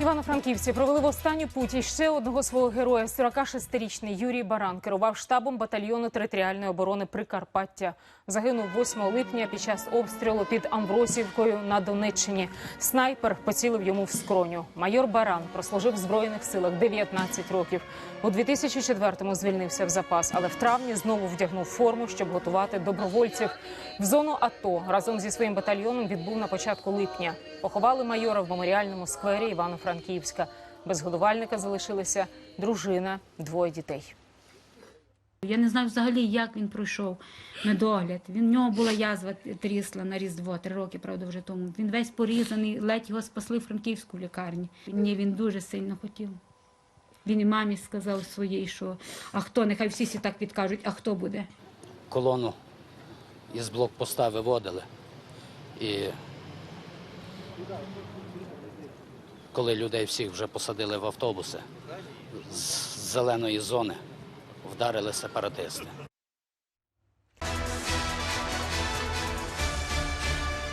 Івано-Франківці провели в останню путь іще одного свого героя. 46-річний Юрій Баран керував штабом батальйону територіальної оборони Прикарпаття. Загинув 8 липня під час обстрілу під Амвросівкою на Донеччині. Снайпер поцілив йому в скроню. Майор Баран прослужив в збройних силах 19 років. У 2004-му звільнився в запас, але в травні знову вдягнув форму, щоб готувати добровольців. В зону АТО разом зі своїм батальйоном відбув на початку липня. Поховали майора в меморіальному сквері Івано-Франківська. Без годувальника залишилися дружина, двоє дітей. Я не знаю взагалі, як він пройшов медогляд. Він в нього була язва трісла на різдво, три роки, правда, вже тому. Він весь порізаний, ледь його спасли в франківську лікарні. Ні, він дуже сильно хотів. Він і мамі сказав своїй, що а хто, нехай всі сі так підкажуть, а хто буде. колону із блокпоста виводили. І коли людей всіх вже посадили в автобуси, з зеленої зони вдарили сепаратисти.